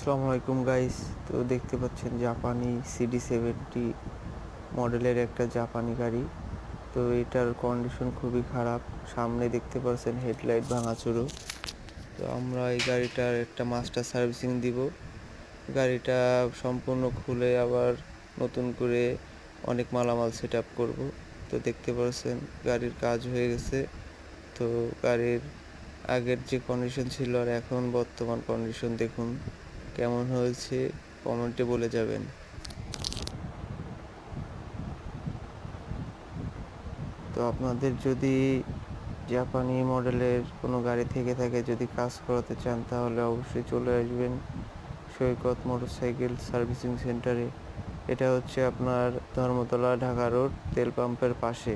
আসসালামু আলাইকুম গাইস তো দেখতে পাচ্ছেন জাপানি সিডি সেভেন্টি মডেলের একটা জাপানি গাড়ি। তো এটার কন্ডিশন খুবই খারাপ। সামনে দেখতে পাচ্ছেন হেডলাইট ভাঙাচুরো। তো আমরা এই গাড়িটার একটা মাস্টার সার্ভিসিং দিব। গাড়িটা সম্পূর্ণ খুলে আবার নতুন করে অনেক মালামাল সেট আপ করব। তো দেখতে পাচ্ছেন গাড়ির কাজ হয়ে গেছে। তো গাড়ির আগের যে কন্ডিশন ছিল আর এখন বর্তমান কন্ডিশন দেখুন। কেমন হয়েছে? কমেন্টে বলে যাবেন। তো আপনাদের যদি জাপানি মডেলের কোনো গাড়ি থেকে থাকে যদি কাজ করাতে চান, তাহলে অবশ্যই চলে আসবেন সৈকত মোটরসাইকেল সার্ভিসিং সেন্টারে। এটা হচ্ছে আপনার ধর্মতলা ঢাকা রোড, তেল পাম্পের পাশে।